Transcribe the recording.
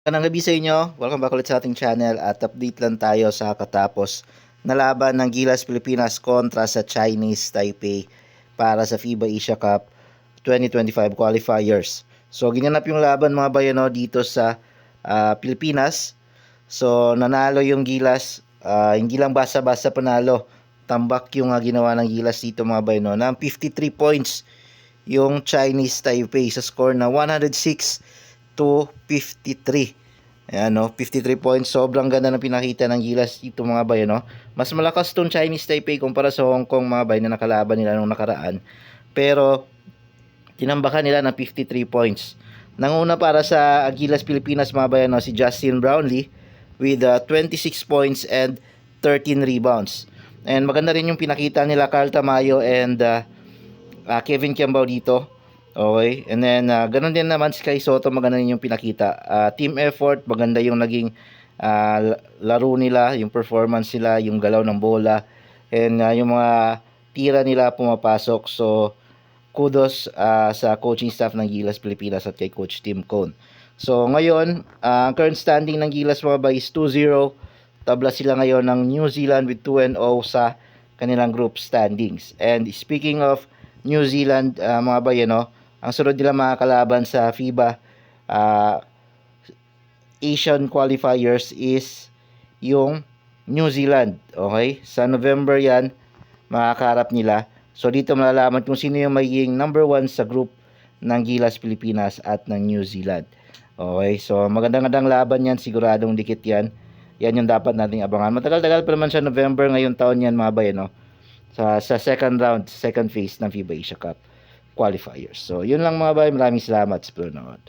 Magandang gabi sa inyo. Welcome back ulit sa ating channel at update lang tayo sa katapos na laban ng Gilas Pilipinas kontra sa Chinese Taipei para sa FIBA Asia Cup 2025 qualifiers. So ginanap yung laban mga bayano dito sa ah, Pilipinas. So nanalo yung Gilas, Ah, hindi lang basta-basta panalo. Tambak yung ah, ginawa ng Gilas dito mga bayano ng 53 points yung Chinese Taipei sa score na 106 to 53. Ayan, no? 53 points. Sobrang ganda ng pinakita ng Gilas dito mga bayan, no? Mas malakas tong Chinese Taipei kumpara sa Hong Kong mga bayan na nakalaban nila nung nakaraan. Pero, tinambakan nila ng 53 points. Nanguna para sa Gilas Pilipinas mga bayan, no? si Justin Brownlee with uh, 26 points and 13 rebounds. And maganda rin yung pinakita nila Carl Tamayo and uh, uh, Kevin Kiambao dito. Okay. And then, uh, ganun din naman si Kai Soto, maganda rin yung pinakita. Uh, team effort, maganda yung naging uh, laro nila, yung performance nila, yung galaw ng bola, and uh, yung mga tira nila pumapasok. So, kudos uh, sa coaching staff ng Gilas Pilipinas at kay Coach Tim Cone. So, ngayon, uh, ang current standing ng Gilas mga bay is 2-0. Tabla sila ngayon ng New Zealand with 2-0 sa kanilang group standings. And speaking of New Zealand, uh, mga bay, no, ang sunod nila mga kalaban sa FIBA uh, Asian qualifiers is yung New Zealand. Okay? Sa November yan, makakarap nila. So dito malalaman kung sino yung magiging number one sa group ng Gilas Pilipinas at ng New Zealand. Okay, so magandang-gandang laban yan, siguradong dikit yan. Yan yung dapat nating abangan. Matagal-tagal pa naman siya November ngayon taon yan mga bayan, no? Sa, sa second round, second phase ng FIBA Asia Cup qualifiers. So, yun lang mga bayan. Maraming salamat sa panonood.